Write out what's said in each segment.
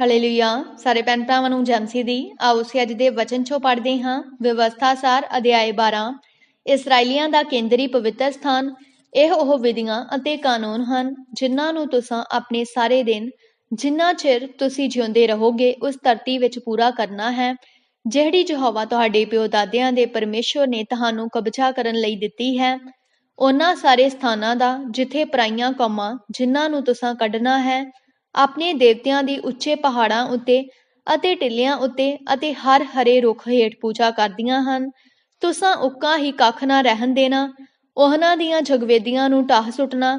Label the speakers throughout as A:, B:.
A: ਹalleluya ਸਾਰੇ ਭੈਣ ਭਰਾਵਾਂ ਨੂੰ ਜਮਸੀ ਦੀ, ਆਓ ਅਸੀਂ ਅੱਜ ਦੇ ਵਚਨ ਚੋਂ ਪੜ੍ਹਦੇ ਹਾਂ। ਵਿਵਸਥਾ ਸਾਰ, ਅਧਿਆਇ 12 ਇਸرائیਲੀਆਂ ਦਾ ਕੇਂਦਰੀ ਪਵਿੱਤਰ ਸਥਾਨ, ਇਹ ਉਹ ਵਿਧੀਆਂ ਅਤੇ ਕਾਨੂੰਨ ਹਨ ਜਿਨ੍ਹਾਂ ਨੂੰ ਤੁਸੀਂ ਆਪਣੇ ਸਾਰੇ ਦਿਨ, ਜਿੰਨਾ ਚਿਰ ਤੁਸੀਂ ਜਿਉਂਦੇ ਰਹੋਗੇ, ਉਸ ਧਰਤੀ ਵਿੱਚ ਪੂਰਾ ਕਰਨਾ ਹੈ। ਜਿਹੜੀ ਯਹੋਵਾ ਤੁਹਾਡੇ ਪਿਓ ਦਾਦਿਆਂ ਦੇ ਪਰਮੇਸ਼ਵਰ ਨੇ ਤੁਹਾਨੂੰ ਕਬਜ਼ਾ ਕਰਨ ਲਈ ਦਿੱਤੀ ਹੈ, ਉਹਨਾਂ ਸਾਰੇ ਸਥਾਨਾਂ ਦਾ, ਜਿੱਥੇ ਪਰਾਈਆਂ ਕੌਮਾਂ ਜਿਨ੍ਹਾਂ ਨੂੰ ਤੁਸੀਂ ਕੱਢਣਾ ਹੈ ਆਪਣੇ ਦੇਵਤਿਆਂ ਦੀ ਉੱਚੇ ਪਹਾੜਾਂ ਉੱਤੇ ਅਤੇ ਟਿੱਲਿਆਂ ਉੱਤੇ ਅਤੇ ਹਰ ਹਰੇ ਰੁੱਖ ਹੇਠ ਪੂਜਾ ਕਰਦੀਆਂ ਹਨ। ਤੁਸਾਂ ਉੱਕਾ ਹੀ ਕੱਖ ਨਾ ਰਹਿਣ ਦੇਣਾ, ਉਹਨਾਂ ਦੀਆਂ ਜਗਵੇਦੀਆਂ ਨੂੰ ਢਾਹ ਸੁੱਟਣਾ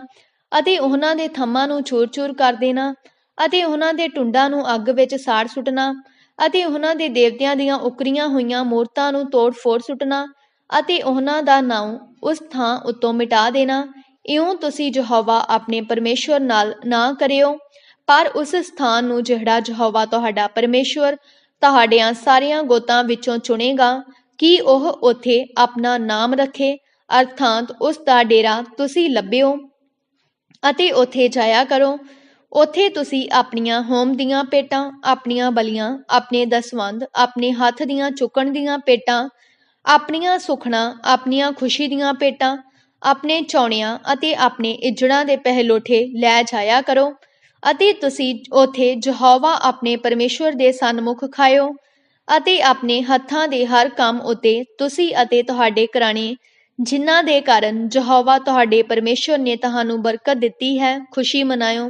A: ਅਤੇ ਉਹਨਾਂ ਦੇ ਥੰਮਾਂ ਨੂੰ ਚੂਰ-ਚੂਰ ਕਰ ਦੇਣਾ ਅਤੇ ਉਹਨਾਂ ਦੇ ਟੁੰਡਾਂ ਨੂੰ ਅੱਗ ਵਿੱਚ ਸਾੜ ਸੁੱਟਣਾ ਅਤੇ ਉਹਨਾਂ ਦੇ ਦੇਵਤਿਆਂ ਦੀਆਂ ਉਕਰੀਆਂ ਹੋਈਆਂ ਮੂਰਤਾਂ ਨੂੰ ਤੋੜ-ਫੋੜ ਸੁੱਟਣਾ ਅਤੇ ਉਹਨਾਂ ਦਾ ਨਾਮ ਉਸ ਥਾਂ ਉੱਤੋਂ ਮਿਟਾ ਦੇਣਾ। ਇਉਂ ਤੁਸੀਂ ਯਹੋਵਾ ਆਪਣੇ ਪਰਮੇਸ਼ਵਰ ਨਾਲ ਨਾ ਕਰਿਓ। ਪਰ ਉਸ ਸਥਾਨ ਨੂੰ ਜਿਹੜਾ ਯਹੋਵਾ ਤੁਹਾਡਾ ਪਰਮੇਸ਼ਵਰ ਤੁਹਾਡੀਆਂ ਸਾਰੀਆਂ ਗੋਤਾਂ ਵਿੱਚੋਂ ਚੁਣੇਗਾ, ਕਿ ਉਹ ਉੱਥੇ ਆਪਣਾ ਨਾਮ ਰੱਖੇ? ਅਰਥਾਤ ਉਸ ਦਾ ਡੇਰਾ ਤੁਸੀਂ ਲੱਭਿਓ ਅਤੇ ਉੱਥੇ ਜਾਇਆ ਕਰੋ। ਉੱਥੇ ਤੁਸੀਂ ਆਪਣੀਆਂ ਹੋਮ ਦੀਆਂ ਪੇਟਾਂ, ਆਪਣੀਆਂ ਬਲੀਆਂ, ਆਪਣੇ ਦਸਵੰਦ ਆਪਣੇ ਹੱਥ ਦੀਆਂ ਚੁੱਕਣ ਦੀਆਂ ਪੇਟਾਂ, ਆਪਣੀਆਂ ਸੁਖਣਾ, ਆਪਣੀਆਂ ਖੁਸ਼ੀ ਦੀਆਂ ਪੇਟਾਂ, ਆਪਣੇ ਚੌਣਿਆਂ ਅਤੇ ਆਪਣੇ ਇੱਜੜਾਂ ਦੇ ਪਹਿਲੋਠੇ ਲੈ ਜਾਇਆ ਕਰੋ। ਅਤੇ ਤੁਸੀਂ ਉਥੇ ਯਹੋਵਾ ਆਪਣੇ ਪਰਮੇਸ਼ਵਰ ਦੇ ਸਨਮੁਖ ਖਾਇਓ ਅਤੇ ਆਪਣੇ ਹੱਥਾਂ ਦੇ ਹਰ ਕੰਮ ਉਤੇ ਤੁਸੀਂ ਅਤੇ ਤੁਹਾਡੇ ਘਰਾਣੇ, ਜਿਨ੍ਹਾਂ ਦੇ ਕਾਰਨ ਯਹੋਵਾ ਤੁਹਾਡੇ ਪਰਮੇਸ਼ਵਰ ਨੇ ਤੁਹਾਨੂੰ ਬਰਕਤ ਦਿੱਤੀ ਹੈ, ਖੁਸ਼ੀ ਮਨਾਇਓ।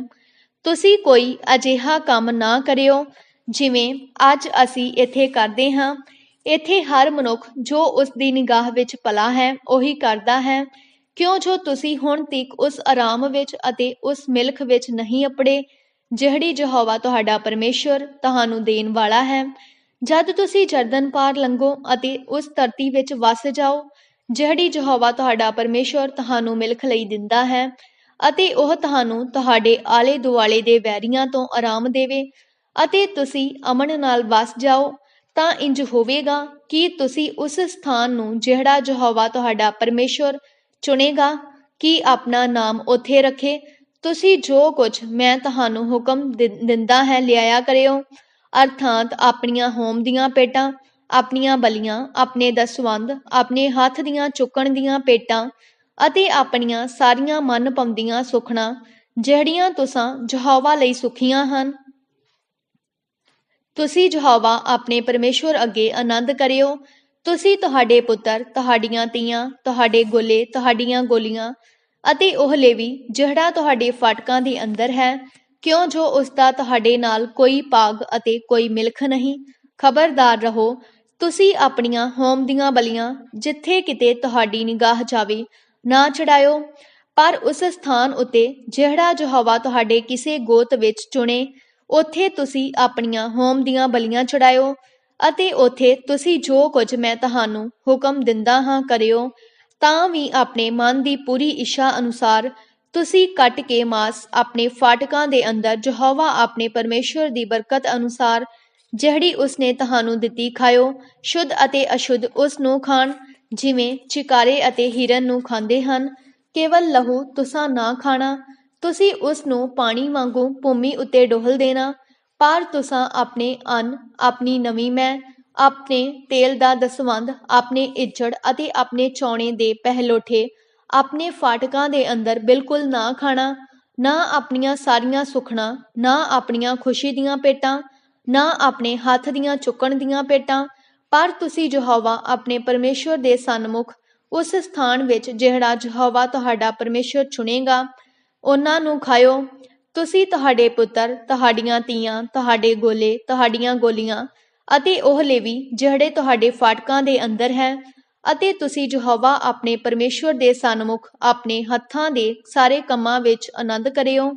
A: ਤੁਸੀਂ ਕੋਈ ਅਜਿਹਾ ਕੰਮ ਨਾ ਕਰਿਓ, ਜਿਵੇਂ ਅੱਜ ਅਸੀਂ ਇੱਥੇ ਕਰਦੇ ਹਾਂ। ਇੱਥੇ ਹਰ ਮਨੁੱਖ ਜੋ ਉਸ ਦੀ ਨਿਗਾਹ ਵਿੱਚ ਭਲਾ ਹੈ, ਉਹੀ ਕਰਦਾ ਹੈ। ਕਿਉਂ ਜੋ ਤੁਸੀਂ ਹੁਣ ਤੀਕ ਉਸ ਆਰਾਮ ਵਿੱਚ ਅਤੇ ਉਸ ਮਿਲਖ ਵਿੱਚ ਨਹੀਂ ਅਪੜੇ, ਜਿਹੜੀ ਯਹੋਵਾ ਤੁਹਾਡਾ ਪਰਮੇਸ਼ਵਰ ਤੁਹਾਨੂੰ ਦੇਣ ਵਾਲਾ ਹੈ। ਜਦ ਤੁਸੀਂ ਜਰਦਨ ਪਾਰ ਲੰਘੋ ਅਤੇ ਉਸ ਧਰਤੀ ਵਿੱਚ ਵਸ ਜਾਓ, ਜਿਹੜੀ ਯਹੋਵਾ ਤੁਹਾਡਾ ਪਰਮੇਸ਼ਵਰ ਤੁਹਾਨੂੰ ਮਿਲਖ ਲਈ ਦਿੰਦਾ ਹੈ ਅਤੇ ਉਹ ਤੁਹਾਨੂੰ ਤੁਹਾਡੇ ਆਲੇ ਦੁਆਲੇ ਦੇ ਵੈਰੀਆਂ ਤੋਂ ਆਰਾਮ ਦੇਵੇ ਅਤੇ ਤੁਸੀਂ ਅਮਨ ਨਾਲ ਵਸ ਜਾਓ, ਤਾਂ ਇੰਜ ਹੋਵੇਗਾ ਕਿ ਤੁਸੀਂ ਉਸ ਸਥਾਨ ਨੂੰ ਜਿਹੜਾ ਯਹੋਵਾ ਤੁਹਾਡਾ ਪਰਮੇਸ਼ਵਰ ਚੁਣੇਗਾ ਕਿ ਆਪਣਾ ਨਾਮ ਉੱਥੇ ਰੱਖੇ। ਤੁਸੀਂ ਜੋ ਕੁਝ ਮੈਂ ਤੁਹਾਨੂੰ ਹੁਕਮ ਦਿੰਦਾ ਹੈ, ਲਿਆਇਆ ਕਰਿਓ। ਅਰਥਾਤ ਆਪਣੀਆਂ ਹੋਮ ਦੀਆਂ ਪੇਟਾਂ, ਆਪਣੀਆਂ ਬਲੀਆਂ, ਆਪਣੇ ਦਸਵੰਦ ਆਪਣੇ ਹੱਥ ਦੀਆਂ ਚੁੱਕਣ ਦੀਆਂ ਪੇਟਾਂ ਅਤੇ ਆਪਣੀਆਂ ਸਾਰੀਆਂ ਮਨ ਪੰਦੀਆਂ ਸੁਖਣਾ, ਜਿਹੜੀਆਂ ਤੁਸਾਂ ਯਹੋਵਾ ਲਈ ਸੁਖੀਆਂ ਹਨ। ਤੁਸੀਂ ਯਹੋਵਾ ਆਪਣੇ ਪਰਮੇਸ਼ਵਰ ਅੱਗੇ ਆਨੰਦ ਕਰਿਓ। ਤੁਸੀਂ ਤੁਹਾਡੇ ਪੁੱਤਰ, ਤੁਹਾਡੀਆਂ ਤੀਆਂ ਤੁਹਾਡੇ ਗੋਲੇ, ਤੁਹਾਡੀਆਂ ਗੋਲੀਆਂ ਅਤੇ ਉਹ ਲੇਵੀ, ਜਿਹੜਾ ਤੁਹਾਡੇ ਫਾਟਕਾਂ ਦੇ ਅੰਦਰ ਹੈ, ਕਿਉਂ ਜੋ ਉਸ ਦਾ ਤੁਹਾਡੇ ਨਾਲ ਕੋਈ ਪਾਗ ਅਤੇ ਕੋਈ ਮਿਲਖ ਨਹੀਂ? ਖਬਰਦਾਰ ਰਹੋ, ਤੁਸੀਂ ਆਪਣੀਆਂ ਹੋਮ ਦੀਆਂ ਬਲੀਆਂ ਜਿੱਥੇ ਕਿਤੇ ਤੁਹਾਡੀ ਨਿਗਾਹ ਜਾਵੇ, ਨਾ ਚੜਾਇਓ। ਪਰ ਉਸ ਸਥਾਨ ਉਤੇ ਜਿਹੜਾ ਜੋ ਹਵਾ ਤੁਹਾਡੇ ਕਿਸੇ ਗੋਤ ਵਿੱਚ ਚੁਣੇ, ਉੱਥੇ ਤੁਸੀਂ ਆਪਣੀਆਂ ਹੋਮ ਦੀਆਂ ਬਲੀਆਂ ਚੜਾਇਓ। ਅਤੇ ਉੱਥੇ ਤੁਸੀਂ ਜੋ ਕੁਝ ਮੈਂ ਤੁਹਾਨੂੰ ਹੁਕਮ ਦਿੰਦਾ ਹਾਂ ਕਰਿਓ, ਤਾਂ ਵੀ ਆਪਣੇ ਮਨ ਦੀ ਪੂਰੀ ਇੱਛਾ ਅਨੁਸਾਰ ਤੁਸੀਂ ਕੱਟ ਕੇ ਮਾਸ ਆਪਣੇ ਫਾਟਕਾਂ ਦੇ ਅੰਦਰ ਯਹੋਵਾ ਆਪਣੇ ਪਰਮੇਸ਼ਵਰ ਦੀ ਬਰਕਤ ਅਨੁਸਾਰ ਜਿਹੜੀ ਉਸਨੇ ਤੁਹਾਨੂੰ ਦਿੱਤੀ ਖਾਇਓ, ਸ਼ੁੱਧ ਅਤੇ ਅਸ਼ੁੱਧ ਉਸ ਨੂੰ ਖਾਣ, ਜਿਵੇਂ ਚਿਕਾਰੇ ਅਤੇ ਹਿਰਨ ਨੂੰ ਖਾਂਦੇ ਹਨ, ਕੇਵਲ ਲਹੂ ਤੁਸਾਂ ਨਾ ਖਾਣਾ, ਤੁਸੀਂ ਉਸ ਨੂੰ ਪਾਣੀ ਵਾਂਗੂ ਭੂਮੀ ਉੱਤੇ ਡੋਹਲ ਦੇਣਾ ਪਰ ਤੁਸਾਂ ਆਪਣੇ ਅੰਨ, ਆਪਣੀ ਨਵੀਂ ਮੈਂ, ਆਪਣੇ ਤੇਲ ਦਾ ਦਸਵੰਦ ਆਪਣੇ ਇੱਜੜ ਅਤੇ ਆਪਣੇ ਚੌਣੇ ਦੇ ਪਹਿਲੋਠੇ, ਆਪਣੇ ਫਾਟਕਾਂ ਦੇ ਅੰਦਰ ਬਿਲਕੁਲ ਨਾ ਖਾਣਾ, ਨਾ ਆਪਣੀਆਂ ਸਾਰੀਆਂ ਸੁਖਣਾ, ਨਾ ਆਪਣੀਆਂ ਖੁਸ਼ੀ ਦੀਆਂ ਪੇਟਾਂ ਨਾ ਆਪਣੇ ਹੱਥ ਦੀਆਂ ਚੁੱਕਣ ਦੀਆਂ ਪੇਟਾਂ ਪਰ ਤੁਸੀਂ ਯਹੋਵਾ ਆਪਣੇ ਪਰਮੇਸ਼ਵਰ ਦੇ ਸਨਮੁਖ, ਉਸ ਸਥਾਨ ਵਿੱਚ ਜਿਹੜਾ ਯਹੋਵਾ ਤੁਹਾਡਾ ਪਰਮੇਸ਼ਵਰ ਚੁਣੇਗਾ, ਉਹਨਾਂ ਨੂੰ ਖਾਇਓ ਤੁਸੀਂ ਤੁਹਾਡੇ ਪੁੱਤਰ, ਤੁਹਾਡੀਆਂ ਤੀਆਂ ਤੁਹਾਡੇ ਗੋਲੇ, ਤੁਹਾਡੀਆਂ ਗੋਲੀਆਂ ਅਤੇ ਉਹ ਲੇਵੀ ਜਿਹੜੇ ਤੁਹਾਡੇ ਫਾਟਕਾਂ ਦੇ ਅੰਦਰ ਹੈ ਅਤੇ ਤੁਸੀਂ ਯਹੋਵਾ ਆਪਣੇ ਪਰਮੇਸ਼ਵਰ ਦੇ ਸਨਮੁਖ ਆਪਣੇ ਹੱਥਾਂ ਦੇ ਸਾਰੇ ਕੰਮਾਂ ਵਿੱਚ ਆਨੰਦ ਕਰਿਓ।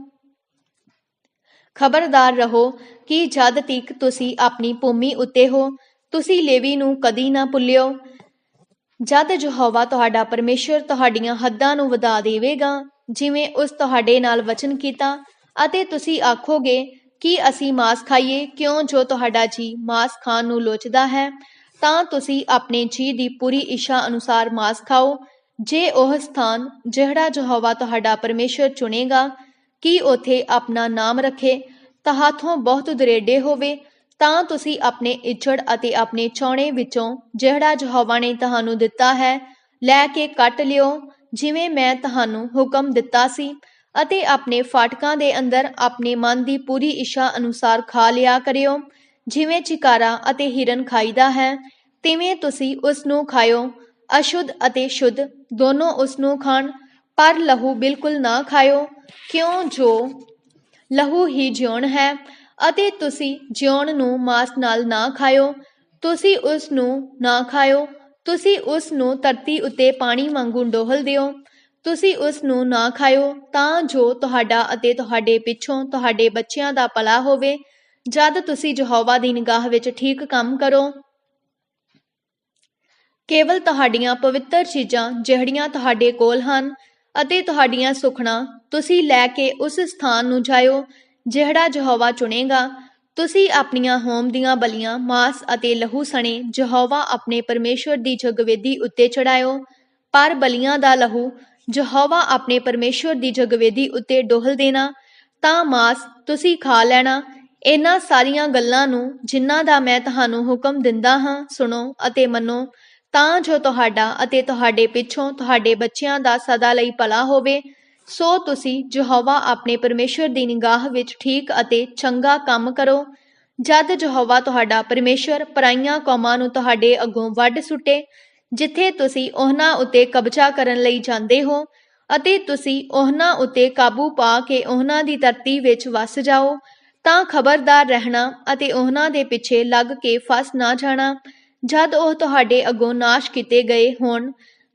A: ਖਬਰਦਾਰ ਰਹੋ ਕਿ ਜਦ ਤੱਕ ਤੁਸੀਂ ਆਪਣੀ ਭੂਮੀ ਉੱਤੇ ਹੋ, ਤੁਸੀਂ ਲੇਵੀ ਨੂੰ ਕਦੀ ਨਾ ਭੁੱਲਿਓ। ਜਦ ਯਹੋਵਾ ਤੁਹਾਡਾ ਪਰਮੇਸ਼ਵਰ ਤੁਹਾਡੀਆਂ ਹੱਦਾਂ ਨੂੰ ਵਧਾ ਦੇਵੇਗਾ, ਜਿਵੇਂ ਉਸ ਤੁਹਾਡੇ ਨਾਲ ਵਚਨ ਕੀਤਾ ਅਤੇ ਤੁਸੀਂ ਆਖੋਗੇ, ਕਿ ਅਸੀਂ ਮਾਸ ਖਾਈਏ? ਕਿਉਂ ਜੋ ਤੁਹਾਡਾ ਜੀ ਮਾਸ ਖਾਣ ਨੂੰ ਲੋਚਦਾ ਹੈ, ਤਾਂ ਤੁਸੀਂ ਆਪਣੇ ਜੀ ਦੀ ਪੂਰੀ ਇੱਛਾ ਅਨੁਸਾਰ ਮਾਸ ਖਾਓ। ਜੇ ਉਹ ਸਥਾਨ ਜਿਹੜਾ ਯਹੋਵਾ ਤੁਹਾਡਾ ਪਰਮੇਸ਼ਰ ਚੁਣੇਗਾ, ਕਿ ਉਥੇ ਆਪਣਾ ਨਾਮ ਰੱਖੇ? ਤਹਾਥੋਂ ਬਹੁਤ ਦਰੇਡੇ ਹੋਵੇ, ਤਾਂ ਤੁਸੀਂ ਆਪਣੇ ਇੱਛੜ ਅਤੇ ਆਪਣੇ ਚੌਣੇ ਵਿੱਚੋਂ ਜਿਹੜਾ ਯਹੋਵਾ ਨੇ ਤੁਹਾਨੂੰ ਦਿੱਤਾ ਹੈ, ਲੈ ਕੇ ਕੱਟ ਲਿਓ, ਜਿਵੇਂ ਮੈਂ ਤੁਹਾਨੂੰ ਹੁਕਮ ਦਿੱਤਾ ਸੀ। ਅਤੇ ਆਪਣੇ ਫਾਟਕਾਂ ਦੇ ਅੰਦਰ ਆਪਣੇ ਮਨ ਦੀ ਪੂਰੀ ਇੱਛਾ ਅਨੁਸਾਰ ਖਾ ਲਿਆ ਕਰਿਓ। ਜਿਵੇਂ ਚਿਕਾਰਾ ਅਤੇ ਹਿਰਨ ਖਾਈਦਾ ਹੈ, ਤਿਵੇਂ ਤੁਸੀਂ ਉਸ ਨੂੰ ਖਾਇਓ। ਅਸ਼ੁੱਧ ਅਤੇ ਸ਼ੁੱਧ ਦੋਨੋਂ ਉਸ ਨੂੰ ਖਾਣ, ਪਰ ਲਹੂ ਬਿਲਕੁਲ ਨਾ ਖਾਇਓ। ਕਿਉਂ ਜੋ ਲਹੂ ਹੀ ਜਿਉਣ ਹੈ ਅਤੇ ਤੁਸੀਂ ਜਿਉਣ ਨੂੰ ਮਾਸ ਨਾਲ ਨਾ ਖਾਇਓ, ਤੁਸੀਂ ਉਸ ਨੂੰ ਨਾ ਖਾਇਓ। ਤੁਸੀਂ ਉਸ ਨੂੰ ਧਰਤੀ ਉੱਤੇ ਪਾਣੀ ਵਾਂਗੂ ਡੋਹਲ ਦਿਓ। ਤੁਸੀਂ ਉਸ ਨੂੰ ਨਾ ਖਾਇਓ, ਤਾਂ ਜੋ ਤੁਹਾਡਾ ਅਤੇ ਤੁਹਾਡੇ ਪਿੱਛੋਂ ਤੁਹਾਡੇ ਬੱਚਿਆਂ ਦਾ ਭਲਾ ਹੋਵੇ। ਜਦ ਤੁਸੀਂ ਯਹੋਵਾ ਦੀ ਨਿਗਾਹ ਵਿੱਚ ਠੀਕ ਕੰਮ ਕਰੋ, ਕੇਵਲ ਤੁਹਾਡੀਆਂ ਪਵਿੱਤਰ ਚੀਜ਼ਾਂ ਜਿਹੜੀਆਂ ਤੁਹਾਡੇ ਕੋਲ ਹਨ ਅਤੇ ਤੁਹਾਡੀਆਂ ਸੁਖਣਾ ਤੁਸੀਂ ਲੈ ਕੇ ਉਸ ਸਥਾਨ ਨੂੰ ਜਾਇਓ, ਜਿਹੜਾ ਯਹੋਵਾ ਚੁਣੇਗਾ। ਤੁਸੀਂ ਆਪਣੀਆਂ ਹੋਮ ਦੀਆਂ ਬਲੀਆਂ, ਮਾਸ ਅਤੇ ਲਹੂ ਸਣੇ ਯਹੋਵਾ ਆਪਣੇ ਪਰਮੇਸ਼ਵਰ ਦੀ ਜਗਵੇਦੀ ਉੱਤੇ ਚੜਾਇਓ, ਪਰ ਬਲੀਆਂ ਦਾ ਲਹੂ ਯਹੋਵਾ ਆਪਣੇ ਪਰਮੇਸ਼ਵਰ ਦੀ ਜਗਵੇਦੀ ਉੱਤੇ ਡੋਹਲ ਦੇਣਾ, ਤਾਂ ਮਾਸ ਤੁਸੀਂ ਖਾ ਲੈਣਾ। ਇਹਨਾਂ ਸਾਰੀਆਂ ਗੱਲਾਂ ਨੂੰ ਜਿਨ੍ਹਾਂ ਦਾ ਮੈਂ ਤੁਹਾਨੂੰ ਹੁਕਮ ਦਿੰਦਾ ਹਾਂ, ਸੁਣੋ ਅਤੇ ਮੰਨੋ। ਤਾਂ ਜੋ ਤੁਹਾਡਾ ਅਤੇ ਤੁਹਾਡੇ ਪਿੱਛੋਂ ਤੁਹਾਡੇ ਬੱਚਿਆਂ ਦਾ ਸਦਾ ਲਈ ਭਲਾ ਹੋਵੇ, ਸੋ ਤੁਸੀਂ ਯਹੋਵਾ ਆਪਣੇ ਪਰਮੇਸ਼ਵਰ ਦੀ ਨਿਗਾਹ ਵਿੱਚ ਠੀਕ ਅਤੇ ਚੰਗਾ ਕੰਮ ਕਰੋ। ਜਦ ਯਹੋਵਾ ਤੁਹਾਡਾ ਪਰਮੇਸ਼ਵਰ ਪਰਾਈਆਂ ਕੌਮਾਂ ਨੂੰ ਤੁਹਾਡੇ ਅੱਗੋਂ ਵੱਢ ਸੁੱਟੇ ਜਿੱਥੇ ਤੁਸੀਂ ਉਹਨਾਂ ਉੱਤੇ ਕਬਜ਼ਾ ਕਰਨ ਲਈ ਜਾਂਦੇ ਹੋ ਅਤੇ ਤੁਸੀਂ ਉਹਨਾਂ ਉੱਤੇ ਕਾਬੂ ਪਾ ਕੇ ਉਹਨਾਂ ਦੀ ਧਰਤੀ ਵਿੱਚ ਵਸ ਜਾਓ, ਤਾਂ ਖਬਰਦਾਰ ਰਹਿਣਾ ਅਤੇ ਉਹਨਾਂ ਦੇ ਪਿੱਛੇ ਲੱਗ ਕੇ ਫਸ ਨਾ ਜਾਣਾ। ਜਦ ਉਹ ਤੁਹਾਡੇ ਅੱਗੋਂ ਨਾਸ਼ ਕੀਤੇ ਗਏ ਹੋਣ,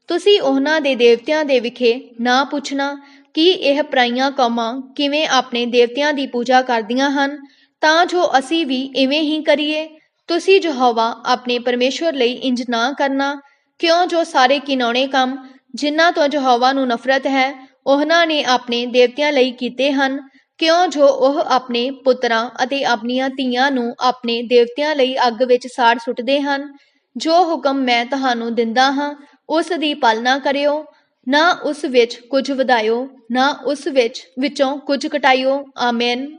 A: ਤੁਸੀਂ ਉਹਨਾਂ ਦੇ ਦੇਵਤਿਆਂ ਦੇ ਵਿਖੇ ਨਾ ਪੁੱਛਣਾ ਕਿ ਇਹ ਪਰਾਈਆਂ ਕੌਮਾਂ ਕਿਵੇਂ ਆਪਣੇ ਦੇਵਤਿਆਂ ਦੀ ਪੂਜਾ ਕਰਦੀਆਂ ਹਨ, ਤਾਂ ਜੋ ਅਸੀਂ ਵੀ ਇਵੇਂ ਹੀ ਕਰੀਏ। ਤੁਸੀਂ ਯਹੋਵਾ ਆਪਣੇ ਪਰਮੇਸ਼ਵਰ ਲਈ ਇੰਜ ਨਾ ਕਰਨਾ ਕਿਉਂ ਜੋ ਸਾਰੇ ਕਿਨੌਣੇ ਕੰਮ ਜਿਨ੍ਹਾਂ ਤੋਂ ਯਹੋਵਾ ਨੂੰ ਨਫ਼ਰਤ ਹੈ, ਉਹਨਾਂ ਨੇ ਆਪਣੇ ਦੇਵਤਿਆਂ ਲਈ ਕੀਤੇ ਹਨ? ਕਿਉਂ ਜੋ ਉਹ ਆਪਣੇ ਪੁੱਤਰਾਂ ਅਤੇ ਆਪਣੀਆਂ ਧੀਆਂ ਨੂੰ ਆਪਣੇ ਦੇਵਤਿਆਂ ਲਈ ਅੱਗ ਵਿੱਚ ਸਾੜ ਸੁੱਟਦੇ ਹਨ? ਜੋ ਹੁਕਮ ਮੈਂ ਤੁਹਾਨੂੰ ਦਿੰਦਾ ਹਾਂ, ਉਸ ਦੀ ਪਾਲਣਾ ਕਰਿਓ। ਨਾ ਉਸ ਵਿੱਚ ਕੁਝ ਵਧਾਇਓ, ਨਾ ਉਸ ਵਿੱਚ ਵਿੱਚੋਂ ਕੁਝ ਘਟਾਇਓ। ਆਮੇਨ।